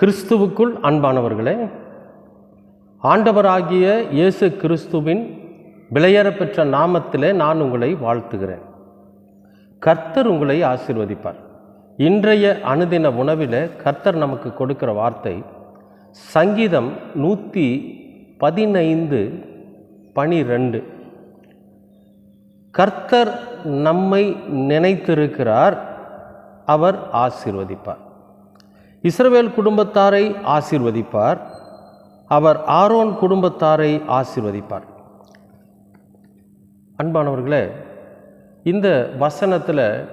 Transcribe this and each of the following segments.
கிறிஸ்துவுக்குள் அன்பானவர்களே ஆண்டவராகிய இயேசு கிறிஸ்துவின் விளையரப்பெற்ற நாமத்திலே நான் உங்களை வாழ்த்துகிறேன். கர்த்தர் உங்களை ஆசிர்வதிப்பார். இன்றைய அனுதின உணவில் கர்த்தர் நமக்கு கொடுக்கிற வார்த்தை சங்கீதம் நூற்றி பதினைந்து பனிரெண்டு. கர்த்தர் நம்மை நினைத்திருக்கிறார் அவர் ஆசீர்வதிப்பார். இஸ்ரவேல் குடும்பத்தாரை ஆசீர்வதிப்பார். அவர் ஆரோன் குடும்பத்தாரை ஆசீர்வதிப்பார். அன்பானவர்களே இந்த வசனத்தில்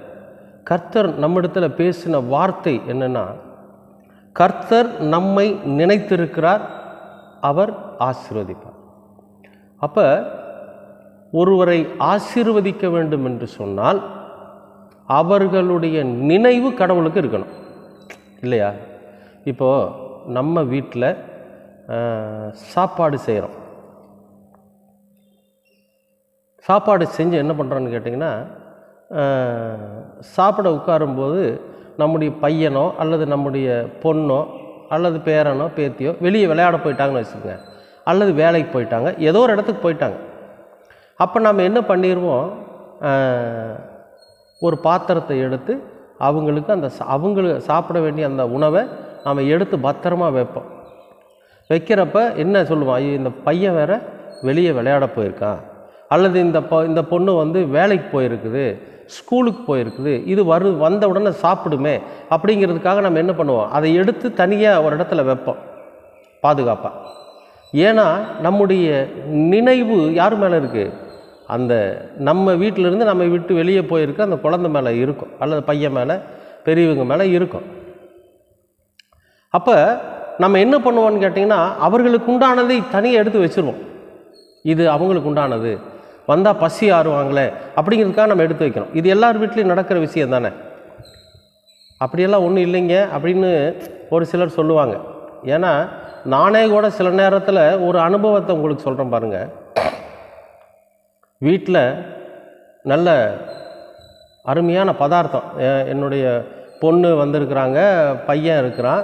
கர்த்தர் நம்மிடத்தில் பேசின வார்த்தை என்னென்னா கர்த்தர் நம்மை நினைத்திருக்கிறார் அவர் ஆசீர்வதிப்பார். அப்போ ஒருவரை ஆசீர்வதிக்க வேண்டும் என்று சொன்னால் அவர்களுடைய நினைவு கடவுளுக்கு இருக்கணும். இல்லையா? இப்போது நம்ம வீட்டில் சாப்பாடு செய்கிறோம் சாப்பாடு செஞ்சு என்ன பண்ணுறோன்னு கேட்டிங்கன்னா சாப்பிட உட்காரும்போது நம்முடைய பையனோ அல்லது நம்முடைய பொண்ணோ அல்லது பேரனோ பேத்தியோ வெளியே விளையாட போயிட்டாங்கன்னு வச்சுக்கோங்க. அல்லது வேலைக்கு போயிட்டாங்க. ஏதோ ஒரு இடத்துக்கு போயிட்டாங்க. அப்போ நம்ம என்ன பண்ணிடுவோம் ஒரு பாத்திரத்தை எடுத்து அவங்களுக்கு அந்த சா- அவங்களுக்கு சாப்பிட வேண்டிய அந்த உணவை நாம் எடுத்து பத்திரமா வைப்போம் வைக்கிறப்ப என்ன சொல்லுவோம் ஐயோ இந்த பையன் வேற வெளியே விளையாட போயிருக்கான். அல்லது இந்த பொ இந்த பொண்ணு வந்து வேலைக்கு போயிருக்குது ஸ்கூலுக்கு போயிருக்குது இது வரு வந்த உடனே சாப்பிடுமே அப்படிங்கிறதுக்காக நம்ம என்ன பண்ணுவோம்? அதை எடுத்து தனியாக ஒரு இடத்துல வைப்போம் பாதுகாப்பாக ஏன்னா நம்முடைய நினைவு யார் மேலே இருக்குது அந்த நம்ம வீட்டிலேருந்து நம்ம விட்டு வெளியே போயிருக்க அந்த குழந்தை மேலே இருக்கும் அல்லது பையன் மேலே பெரியவங்க மேலே இருக்கும். அப்போ நம்ம என்ன பண்ணுவோம்னு கேட்டிங்கன்னா அவர்களுக்கு உண்டானதை தனியாக எடுத்து வச்சுருவோம். இது அவங்களுக்கு உண்டானது வந்தால் பசி ஆறுவாங்களே அப்படிங்கிறதுக்காக நம்ம எடுத்து வைக்கிறோம். இது எல்லார் வீட்லேயும் நடக்கிற விஷயம் தானே. அப்படியெல்லாம் ஒன்றும் இல்லைங்க அப்படின்னு ஒரு சிலர் சொல்லுவாங்க. ஏன்னா நானே கூட சில நேரத்தில் ஒரு அனுபவத்தை உங்களுக்கு சொல்கிறேன் பாருங்கள் வீட்டில் நல்ல அருமையான பதார்த்தம். என்னுடைய பொண்ணு வந்திருக்கிறாங்க பையன் இருக்கிறான்.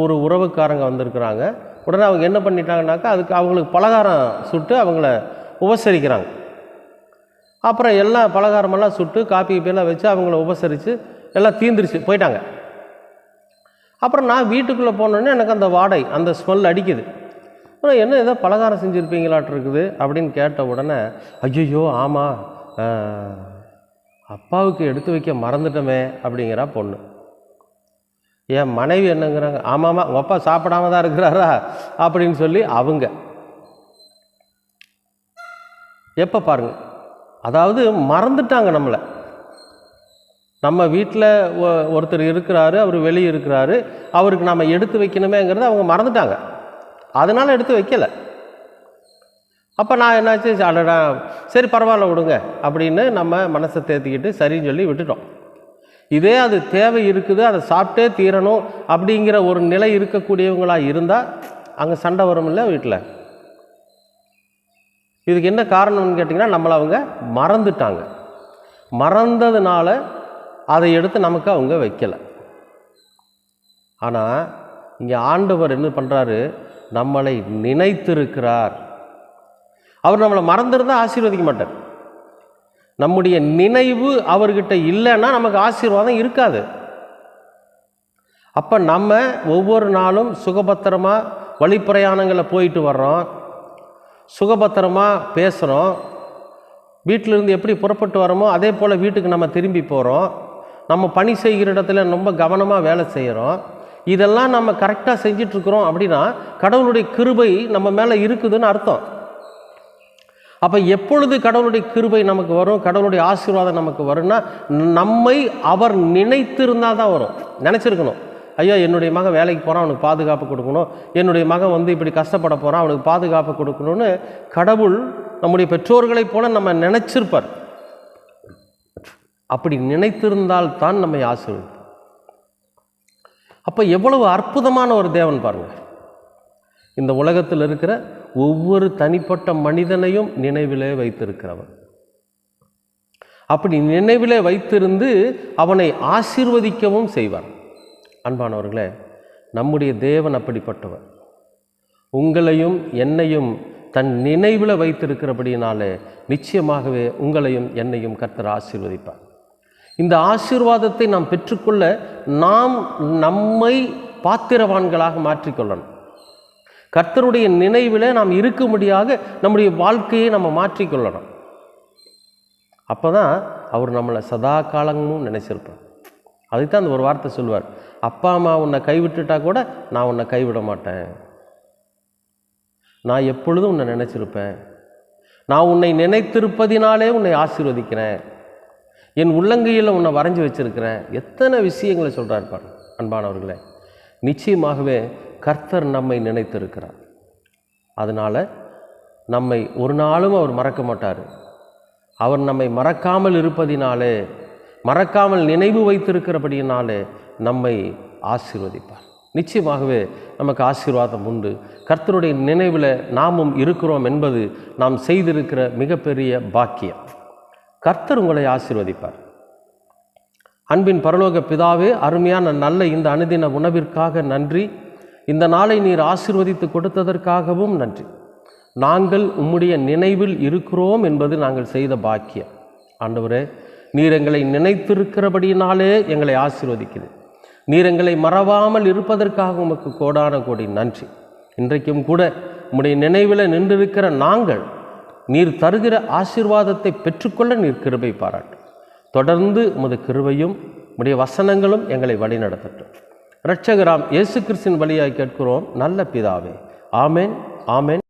ஒரு உறவுக்காரங்க வந்திருக்கிறாங்க. உடனே அவங்க என்ன பண்ணிட்டாங்கனாக்கா அதுக்கு அவங்களுக்கு பலகாரம் சுட்டு அவங்கள உபசரிக்கிறாங்க. அப்புறம் எல்லாம் பலகாரமெல்லாம் சுட்டு காப்பி கீப்பியெல்லாம் வச்சு அவங்கள உபசரித்து எல்லாம் தீந்துருச்சு போயிட்டாங்க. அப்புறம் நான் வீட்டுக்குள்ளே போனோடனே எனக்கு அந்த வாடை அந்த ஸ்மெல் அடிக்குது. அப்புறம் என்ன ஏதோ பலகாரம் செஞ்சுருப்பீங்களாட்டிருக்குது அப்படின்னு கேட்ட உடனே ஐயோ ஆமாம் அப்பாவுக்கு எடுத்து வைக்க மறந்துட்டோமே அப்படிங்கிறா பொண்ணு. என் மனைவி என்னங்கிறாங்க ஆமாம்மா உங்கள் அப்பா சாப்பிடாம தான் இருக்கிறாரா? அப்படின்னு சொல்லி அவங்க. எப்போ பாருங்க அதாவது மறந்துட்டாங்க நம்மளை. நம்ம வீட்டில் ஒருத்தர் இருக்கிறாரு அவர் வெளியே இருக்கிறாரு அவருக்கு நம்ம எடுத்து வைக்கணுமேங்கிறத அவங்க மறந்துட்டாங்க. அதனால் எடுத்து வைக்கலை. அப்போ நான் என்னாச்சு அடடா சரி பரவாயில்ல விடுங்க அப்படின்னு நம்ம மனசை தேத்திக்கிட்டு சரின்னு சொல்லி விட்டுட்டோம். இதே அது தேவை இருக்குது அதை சாப்பிட்டே தீரணும் அப்படிங்கிற ஒரு நிலை இருக்கக்கூடியவங்களாக இருந்தால் அங்கே சண்டை வரும் இல்லை வீட்டில் இதுக்கு என்ன காரணம்னு கேட்டிங்கன்னா நம்மளை அவங்க மறந்துட்டாங்க. மறந்ததுனால அதை எடுத்து நமக்கு அவங்க வைக்கலை. ஆனால் இங்கே ஆண்டவர் என்ன பண்ணுறாரு நம்மளை நினைத்திருக்கிறார். அவர் நம்மளை மறந்துருந்தால் ஆசீர்வதிக்க மாட்டார். நம்முடைய நினைவு அவர்கிட்ட இல்லைன்னா நமக்கு ஆசீர்வாதம் இருக்காது. அப்போ நம்ம ஒவ்வொரு நாளும் சுகபத்திரமாக வழிப்பிரயாணங்களை போயிட்டு வர்றோம். சுகபத்திரமாக பேசுகிறோம் வீட்டிலிருந்து எப்படி புறப்பட்டு வரோமோ அதே போல் வீட்டுக்கு நம்ம திரும்பி போகிறோம் நம்ம பணி செய்கிற இடத்துல ரொம்ப கவனமாக வேலை செய்கிறோம் இதெல்லாம் நம்ம கரெக்டாக செஞ்சிட்ருக்குறோம் அப்படின்னா கடவுளுடைய கிருபை நம்ம மேலே இருக்குதுன்னு அர்த்தம். அப்போ எப்பொழுது கடவுளுடைய கிருபை நமக்கு வரும் கடவுளுடைய ஆசீர்வாதம் நமக்கு வரும்னா நம்மை அவர் நினைத்திருந்தால் தான் வரும். நினச்சிருக்கணும். ஐயா என்னுடைய மகன் வேலைக்கு போகிறான் அவனுக்கு பாதுகாப்பு கொடுக்கணும். என்னுடைய மகன் வந்து இப்படி கஷ்டப்பட போகிறான் அவனுக்கு பாதுகாப்பு கொடுக்கணும்னு கடவுள் நம்முடைய பெற்றோர்களைப் போல நம்ம நினச்சிருப்பார். அப்படி நினைத்திருந்தால் தான் நம்மை ஆசீர்வதிப்பார் அப்போ எவ்வளவு அற்புதமான ஒரு தேவன் பாருங்கள் இந்த உலகத்தில் இருக்கிற ஒவ்வொரு தனிப்பட்ட மனிதனையும் நினைவிலே வைத்திருக்கிறவர் அப்படி நினைவிலே வைத்திருந்து அவனை ஆசீர்வதிக்கவும் செய்வார் அன்பானவர்களே நம்முடைய தேவன் அப்படிப்பட்டவர். உங்களையும் என்னையும் தன் நினைவில் வைத்திருக்கிறபடினாலே நிச்சயமாகவே உங்களையும் என்னையும் கர்த்தர் ஆசீர்வதிப்பார். இந்த ஆசீர்வாதத்தை நாம் பெற்றுக்கொள்ள நாம் நம்மை பாத்திரவான்களாக மாற்றிக்கொள்ளணும். கர்த்தருடைய நினைவில் நாம் இருக்கும்படியாக நம்முடைய வாழ்க்கையை நம்ம மாற்றிக்கொள்ளணும். அப்போ தான் அவர் நம்மளை சதா காலமும் நினச்சிருப்பார். அதுக்கு தான் அந்த ஒரு வார்த்தை சொல்லுவார் அப்பா அம்மா உன்னை கைவிட்டுட்டா கூட நான் உன்னை கைவிட மாட்டேன். நான் எப்பொழுதும் உன்னை நினச்சிருப்பேன். நான் உன்னை நினைத்திருப்பதினாலே உன்னை ஆசீர்வதிக்கிறேன். என் உள்ளங்கையில் உன்னை வரைஞ்சி வச்சிருக்கிறேன். எத்தனை விஷயங்களை சொல்கிறார் பாரு அன்பானவர்களே. நிச்சயமாகவே கர்த்தர் நம்மை நினைத்திருக்கிறார். அதனால் நம்மை ஒரு நாளும் அவர் மறக்க மாட்டார். அவர் நம்மை மறக்காமல் இருப்பதினாலே மறக்காமல் நினைவு வைத்திருக்கிறபடியினாலே நம்மை ஆசீர்வதிப்பார். நிச்சயமாகவே நமக்கு ஆசீர்வாதம் உண்டு. கர்த்தருடைய நினைவில் நாமும் இருக்கிறோம் என்பது நாம் செய்திருக்கிற மிகப்பெரிய பாக்கியம். கர்த்தர் உங்களை ஆசீர்வதிப்பார். அன்பின் பரலோக பிதாவே அருமையான நல்ல இந்த அனுதின உணவிற்காக நன்றி. இந்த நாளை நீர் ஆசிர்வதித்து கொடுத்ததற்காகவும் நன்றி. நாங்கள் உம்முடைய நினைவில் இருக்கிறோம் என்பது நாங்கள் செய்த பாக்கியம். ஆண்டவரே நீர் எங்களை நினைத்திருக்கிறபடியினாலே எங்களை ஆசீர்வதிக்குது. நீர் எங்களை மறவாமல் இருப்பதற்காக உமக்கு கோடான கோடி நன்றி. இன்றைக்கும் கூட உம்முடைய நினைவில் நின்றிருக்கிற நாங்கள் நீர் தருகிற ஆசீர்வாதத்தை பெற்றுக்கொள்ள நீர் கிருபை பாராட்டு. தொடர்ந்து உமது கிருபையும் உம்முடைய வசனங்களும் எங்களை வழிநடத்தட்டும். இரட்சகராம் இயேசு கிறிஸ்தின் வழியாய் கேட்கிறோம். நல்ல பிதாவே. ஆமேன் ஆமேன்.